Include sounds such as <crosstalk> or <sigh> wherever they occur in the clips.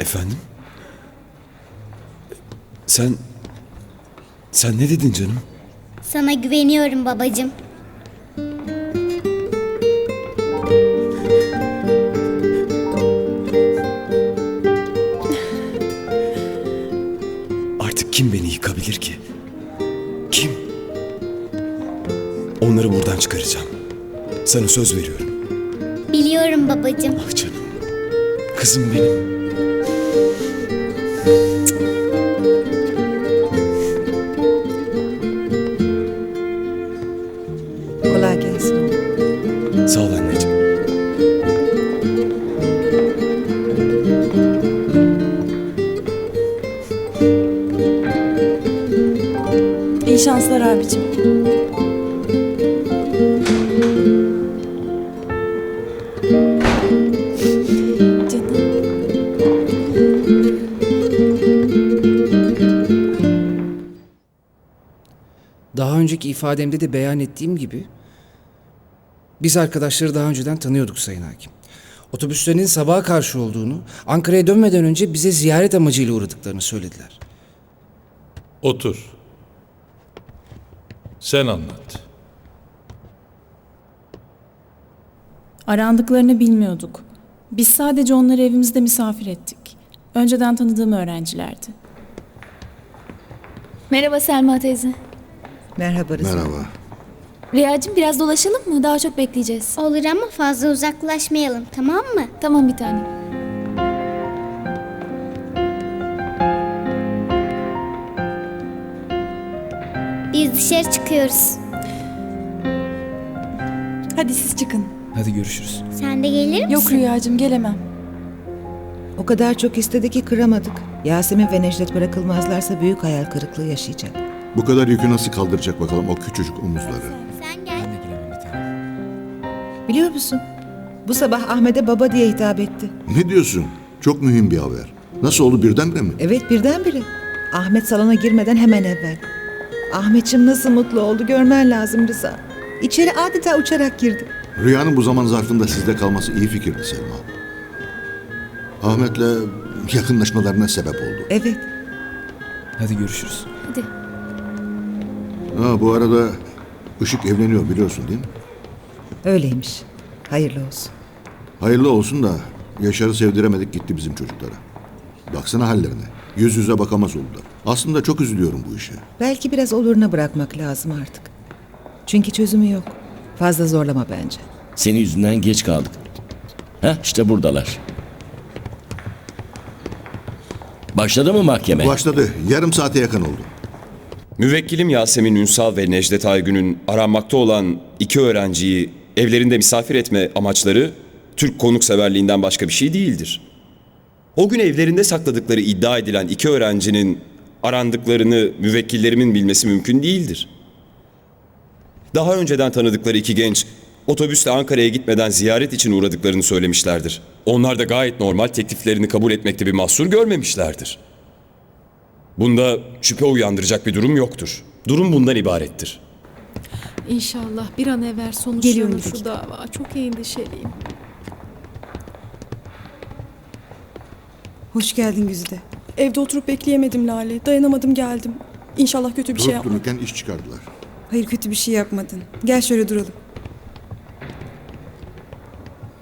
Efendim? Sen... Sen ne dedin canım? Sana güveniyorum babacığım. Artık kim beni yıkabilir ki? Kim? Onları buradan çıkaracağım. Sana söz veriyorum. Biliyorum babacığım. Ah canım. Kızım benim. Önceki ifademde de beyan ettiğim gibi biz arkadaşları daha önceden tanıyorduk Sayın Hakim. Otobüslerinin sabaha karşı olduğunu, Ankara'ya dönmeden önce bize ziyaret amacıyla uğradıklarını söylediler. Otur. Sen anlat. Arandıklarını bilmiyorduk. Biz sadece onları evimizde misafir ettik. Önceden tanıdığım öğrencilerdi. Merhaba Selma teyze. Merhaba Rıza. Merhaba. Rüyacığım biraz dolaşalım mı? Daha çok bekleyeceğiz. Olur ama fazla uzaklaşmayalım tamam mı? Tamam bir tane. Biz dışarı çıkıyoruz. Hadi siz çıkın. Hadi görüşürüz. Sen de gelir misin? Yok Rüyacığım gelemem. O kadar çok istedi ki kıramadık. Yasemin ve Necdet bırakılmazlarsa büyük hayal kırıklığı yaşayacak. Bu kadar yükü nasıl kaldıracak bakalım o küçücük omuzları. Sen gel. Biliyor musun? Bu sabah Ahmet'e baba diye hitap etti. Ne diyorsun? Çok mühim bir haber. Nasıl oldu birdenbire mi? Evet birdenbire. Ahmet salona girmeden hemen evvel. Ahmetçim nasıl mutlu oldu görmen lazım Rıza. İçeri adeta uçarak girdi. Rüyanın bu zaman zarfında sizde kalması iyi fikirdi Selma. Ahmet'le yakınlaşmalarına sebep oldu. Evet. Hadi görüşürüz. Hadi. Ha, bu arada Işık evleniyor biliyorsun değil mi? Öyleymiş. Hayırlı olsun. Hayırlı olsun da Yaşar'ı sevdiremedik gitti bizim çocuklara. Baksana hallerine. Yüz yüze bakamaz oldular. Aslında çok üzülüyorum bu işe. Belki biraz oluruna bırakmak lazım artık. Çünkü çözümü yok. Fazla zorlama bence. Senin yüzünden geç kaldık. Heh işte buradalar. Başladı mı mahkeme? Başladı. Yarım saate yakın oldu. Müvekkilim Yasemin Ünsal ve Necdet Aygün'ün aranmakta olan iki öğrenciyi evlerinde misafir etme amaçları Türk konukseverliğinden başka bir şey değildir. O gün evlerinde sakladıkları iddia edilen iki öğrencinin arandıklarını müvekkillerimin bilmesi mümkün değildir. Daha önceden tanıdıkları iki genç otobüsle Ankara'ya gitmeden ziyaret için uğradıklarını söylemişlerdir. Onlar da gayet normal tekliflerini kabul etmekte bir mahsur görmemişlerdir. Bunda şüphe uyandıracak bir durum yoktur. Durum bundan ibarettir. İnşallah bir an evvel sonuçlanır şu dava. Çok endişeliyim. Hoş geldin Güzide. Evde oturup bekleyemedim Lale. Dayanamadım geldim. İnşallah kötü bir şey Durup yapmam. dururken iş çıkardılar. Hayır kötü bir şey yapmadın. Gel şöyle duralım.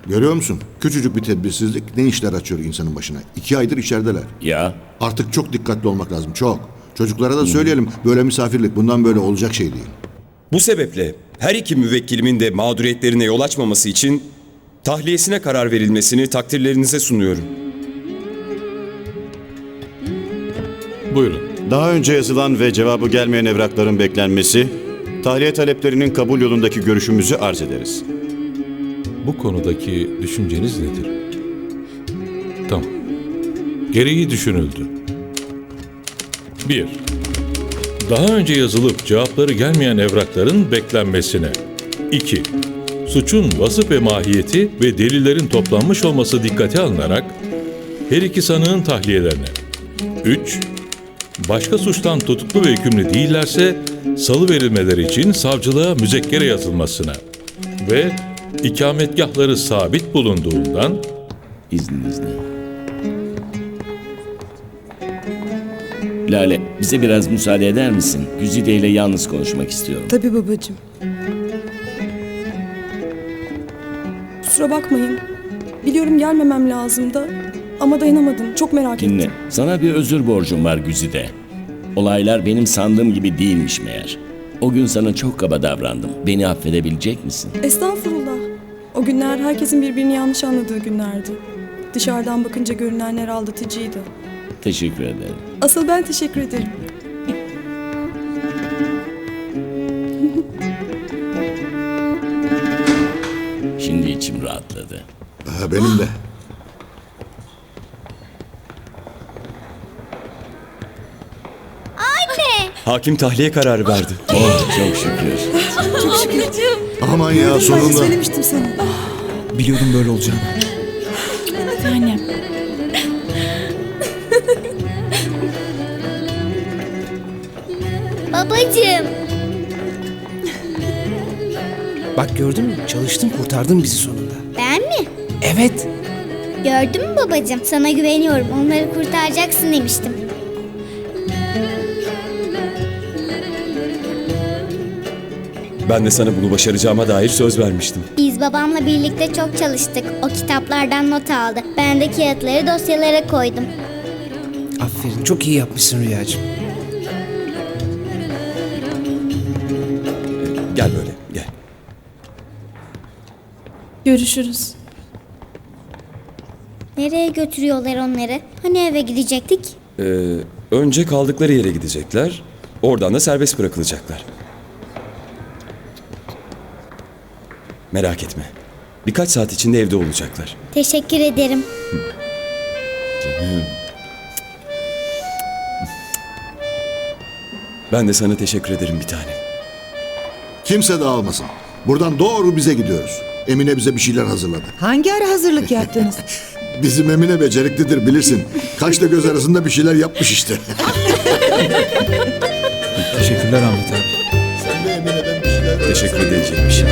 Görüyor musun? Küçücük bir tedbirsizlik ne işler açıyor insanın başına. İki aydır içerideler. Ya Artık çok dikkatli olmak lazım. Çok. Çocuklara da söyleyelim. Böyle misafirlik bundan böyle olacak şey değil. Bu sebeple her iki müvekkilimin de mağduriyetlerine yol açmaması için tahliyesine karar verilmesini takdirlerinize sunuyorum. Buyurun. Daha önce yazılan ve cevabı gelmeyen evrakların beklenmesi, tahliye taleplerinin kabul yolundaki görüşümüzü arz ederiz. Bu konudaki düşünceniz nedir? Tamam. Gereği düşünüldü. 1. Daha önce yazılıp cevapları gelmeyen evrakların beklenmesine. 2. Suçun vasıf ve mahiyeti ve delillerin toplanmış olması dikkate alınarak her iki sanığın tahliyelerine. 3. Başka suçtan tutuklu ve hükümlü değillerse salı verilmeleri için savcılığa müzekkere yazılmasına ve ikametgahları sabit bulunduğundan izninizle. Lale bize biraz müsaade eder misin? Güzide ile yalnız konuşmak istiyorum. Tabii babacığım. Kusura bakmayın. Biliyorum gelmemem lazımdı. Ama dayanamadım. Çok merak Dinle. Sana bir özür borcum var Güzide. Olaylar benim sandığım gibi değilmiş meğer. O gün sana çok kaba davrandım. Beni affedebilecek misin? Estağfurullah. O günler herkesin birbirini yanlış anladığı günlerdi. Dışarıdan bakınca görünenler aldatıcıydı. Teşekkür ederim. Asıl ben teşekkür ederim. Şimdi içim rahatladı. Ha, benim de. Anne. Hakim tahliye kararı verdi. Oh çok şükür. Aman ya sonunda. Söylemiştim sana. Biliyordum böyle olacağını. Babacığım. Bak gördün mü? Çalıştın kurtardın bizi sonunda. Ben mi? Evet. Gördün mü babacığım? Sana güveniyorum. Onları kurtaracaksın demiştim. Ben de sana bunu başaracağıma dair söz vermiştim. Biz babamla birlikte çok çalıştık. O kitaplardan not aldı. Ben de kağıtları dosyalara koydum. Aferin çok iyi yapmışsın Rüyacığım. Gel böyle gel. Görüşürüz. Nereye götürüyorlar onları? Hani eve gidecektik? Ee, önce kaldıkları yere gidecekler. Oradan da serbest bırakılacaklar. Merak etme. Birkaç saat içinde evde olacaklar. Teşekkür ederim. Ben de sana teşekkür ederim bir tanem. Kimse dağılmasın. Buradan doğru bize gidiyoruz. Emine bize bir şeyler hazırladı. Hangi ara hazırlık yaptınız? <laughs> Bizim Emine beceriklidir bilirsin. Kaşla göz arasında bir şeyler yapmış işte. Teşekkürler Ahmet abi. Sen de Emine'den bir şeyler Teşekkür edilecek bir şey.